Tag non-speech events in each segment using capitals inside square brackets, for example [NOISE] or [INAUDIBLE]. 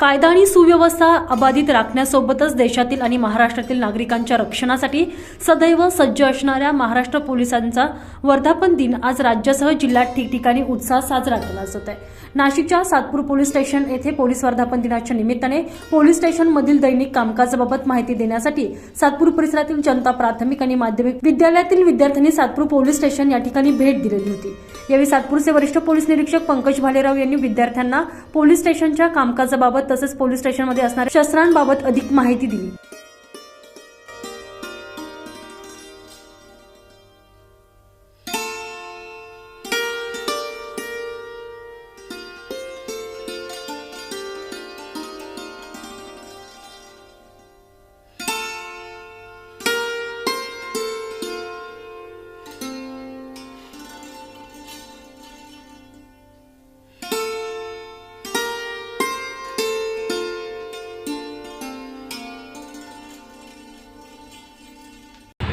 कायदा आणि सुव्यवस्था अबाधित राखण्यासोबतच देशातील आणि महाराष्ट्रातील नागरिकांच्या रक्षणासाठी सदैव सज्ज असणाऱ्या महाराष्ट्र पोलिसांचा वर्धापन दिन आज राज्यासह जिल्ह्यात ठिकठिकाणी उत्साह साजरा केला जात आहे. नाशिकच्या सातपूर पोलीस स्टेशन येथे पोलीस वर्धापन दिनाच्या निमित्ताने पोलीस स्टेशनमधील दैनिक कामकाजाबाबत माहिती देण्यासाठी सातपूर परिसरातील जनता प्राथमिक आणि माध्यमिक विद्यालयातील विद्यार्थ्यांनी सातपूर पोलीस स्टेशन या ठिकाणी भेट दिलेली होती. यावेळी सातपूरचे वरिष्ठ पोलीस निरीक्षक पंकज भालेराव यांनी विद्यार्थ्यांना पोलीस स्टेशनच्या कामकाजाबाबत तसेच पोलीस स्टेशनमध्ये असणाऱ्या शस्त्रांबाबत अधिक माहिती दिली.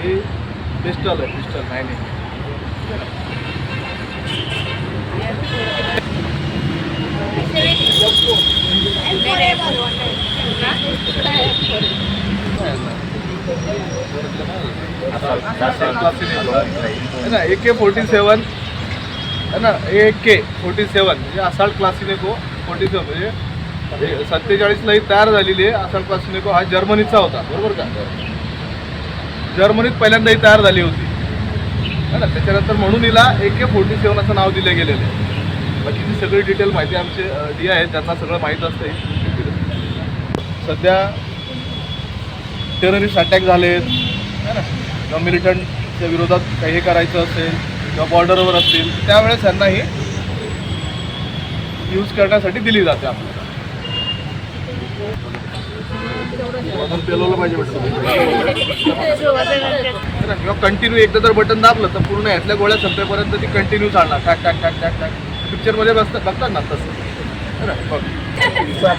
हे पिस्टल आहे पिस्टल नाही नाही. है ना ए के फोर्टी सेवन है ना ए के फोर्टी सेवन म्हणजे असाल्ट क्लासिनेको फोर्टी सेवन म्हणजे सत्तेचाळीसला ही तयार झालेली आहे असाल्ट क्लासिनेको हा जर्मनीचा होता बरोबर का? जर्मनीत पहिल्यांदा ही तयार झाली होती. है ना? त्याच्यानंतर म्हणून हिला ए के फोर्टी सेवन असं नाव दिलं गेलेलं. आहे बाकीची सगळी डिटेल माहिती आमचे डी आहेत त्यांना सगळं माहीत असते सध्या टेररिस्ट अटॅक झालेत. है ना? किंवा मिलिटंटच्या विरोधात काही हे करायचं असेल किंवा बॉर्डरवर असतील त्यावेळेस त्यांना ही यूज करण्यासाठी दिली जाते आपल्याला. पेलवलं पाहिजे [LAUGHS] किंवा कंटिन्यू एकदा जर बटन दाबलं तर पूर्ण ह्यातल्या गोळ्या संपेपर्यंत ती कंटिन्यू चालणार. टाक टाक टाक टाक टाक. पिक्चरमध्ये बसतात बघतात ना तसं. है ना? है हा,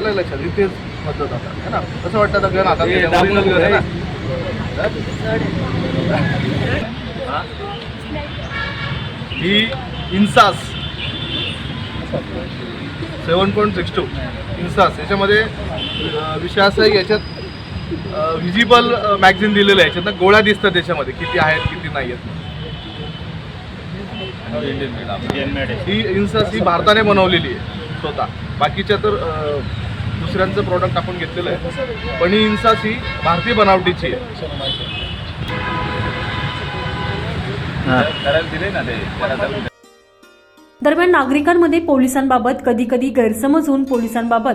है लक्षात? इथेच पद्धत आता. है कसं वाटतं आता गण आता ओरिजिनल गण आहे ना? हा? [LAUGHS] ही INSAS. Seven point six two INSAS याच्यामध्ये विषय असा आहे की याच्यात व्हिजिबल मॅगझिन दिलेलं आहे. याच्यात गोळ्या दिसतात त्याच्यामध्ये किती आहेत किती नाही आहेत. ही इन्सास ही भारताने बनवलेली आहे स्वतः. बाकीच्या तर दुसऱ्यांचं प्रॉडक्ट आपण घेतलेलं आहे. पण ही इन्सास ही भारतीय बनावटीची आहे. दरम्यान नागरिकांमध्ये पोलिसांबाबत कधी कधी गैरसमज होऊन पोलिसांबाबत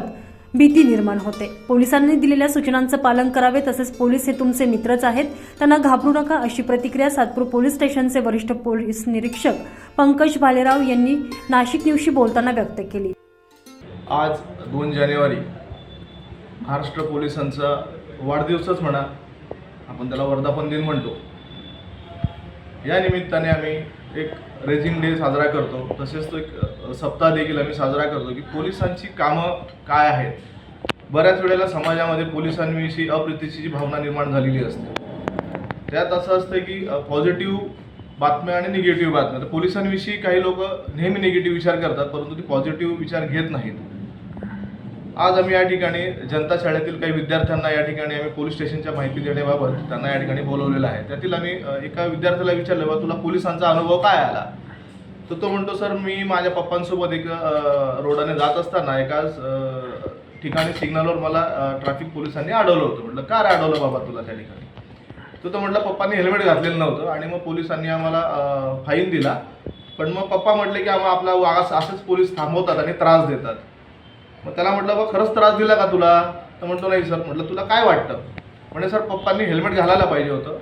भीती निर्माण होते. पोलिसांनी दिलेल्या सूचनांचं पालन करावे तसेच पोलीस हे तुमचे मित्रच आहेत त्यांना घाबरू नका अशी प्रतिक्रिया सातपूर पोलीस स्टेशनचे वरिष्ठ पोलीस निरीक्षक पंकज भालेराव यांनी नाशिक न्यूजशी बोलताना व्यक्त केली. आज दोन जानेवारी महाराष्ट्र पोलिसांचा वाढदिवसच म्हणा आपण त्याला वर्धापन दिन म्हणतो. या निमित्ताने आम्ही एक रेझिंग डे साजरा करतो. तसेच तो एक सप्ताह देखील आम्ही साजरा करतो की पोलिसांची कामं काय आहेत? बऱ्याच वेळेला समाजामध्ये पोलिसांविषयी अप्रितीची जी भावना निर्माण झालेली असते. त्यात असं असतं की पॉझिटिव्ह बातम्या आणि निगेटिव्ह बातम्या. तर पोलिसांविषयी काही लोक नेहमी निगेटिव्ह विचार करतात परंतु ते पॉझिटिव्ह विचार घेत नाहीत. आज आम्ही या ठिकाणी जनता शाळेतील काही विद्यार्थ्यांना या ठिकाणी आम्ही पोलीस स्टेशनच्या माहिती देण्याबाबत त्यांना या ठिकाणी बोलवलेलं आहे. त्यातील आम्ही एका विद्यार्थ्याला विचारलं बा तुला पोलिसांचा अनुभव काय आला? तर तो म्हणतो सर मी माझ्या पप्पांसोबत एक रोडाने जात असताना एका ठिकाणी सिग्नलवर मला ट्रॅफिक पोलिसांनी अडवलं होतं. म्हटलं का अडवलं बाबा तुला त्या ठिकाणी? तर तो म्हटलं पप्पांनी हेल्मेट घातलेलं नव्हतं आणि मग पोलिसांनी आम्हाला फाईन दिला. पण मग पप्पा म्हटले की आम्हाला आपला वास असंच पोलीस थांबवतात आणि त्रास देतात. मग त्याला म्हटलं बा खरंच त्रास दिला का तुला? तर म्हणतो नाही सर. म्हटलं तुला काय वाटतं? म्हणजे सर पप्पांनी हेल्मेट घालायला पाहिजे होतं.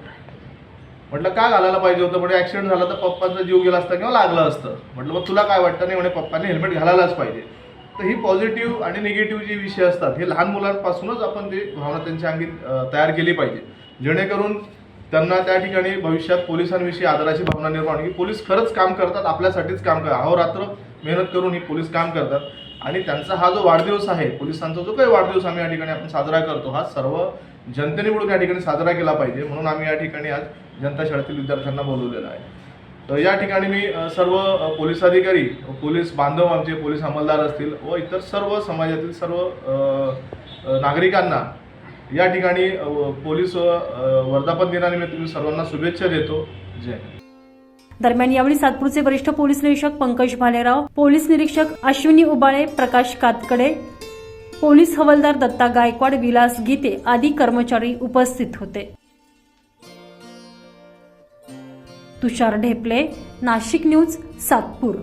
म्हटलं का घालायला पाहिजे होतं? म्हणजे ॲक्सिडेंट झाला तर पप्पांचा जीव गेला असता किंवा लागलं असतं. म्हटलं मग तुला काय वाटतं? नाही म्हणे पप्पांनी हेल्मेट घालायलाच पाहिजे. तर ही पॉझिटिव्ह आणि निगेटिव्ह जे विषय असतात हे लहान मुलांपासूनच आपण ते भावना त्यांच्या अंगी तयार केली पाहिजे. जेणेकरून त्यांना त्या ठिकाणी भविष्यात पोलिसांविषयी आदराची भावना निर्माण की पोलीस खरंच काम करतात आपल्यासाठीच काम करतात. अहोरात्र मेहनत करून ही पोलीस काम करतात. आणि त्यांचा हा जो वाढदिवस आहे पोलिसांचा जो काही वाढदिवस आम्ही या ठिकाणी आपण साजरा करतो हा सर्व जनतेने मिळून या ठिकाणी साजरा केला पाहिजे. म्हणून आम्ही या ठिकाणी आज जनता शाळेतील विद्यार्थ्यांना बोलवलेलं आहे. तर या ठिकाणी मी सर्व पोलीस अधिकारी पोलीस बांधव आमचे पोलीस अंमलदार असतील व इतर सर्व समाजातील सर्व नागरिकांना या ठिकाणी पोलीस वर्धापन दिनानिमित्त मी सर्वांना शुभेच्छा देतो. जय हिंद. दरम्यान यावेळी सातपूरचे वरिष्ठ पोलीस निरीक्षक पंकज भालेराव पोलीस निरीक्षक अश्विनी उबाळे प्रकाश कातकडे पोलीस हवालदार दत्ता गायकवाड विलास गीते आदी कर्मचारी उपस्थित होते. तुषार ढेपले नाशिक न्यूज सातपूर.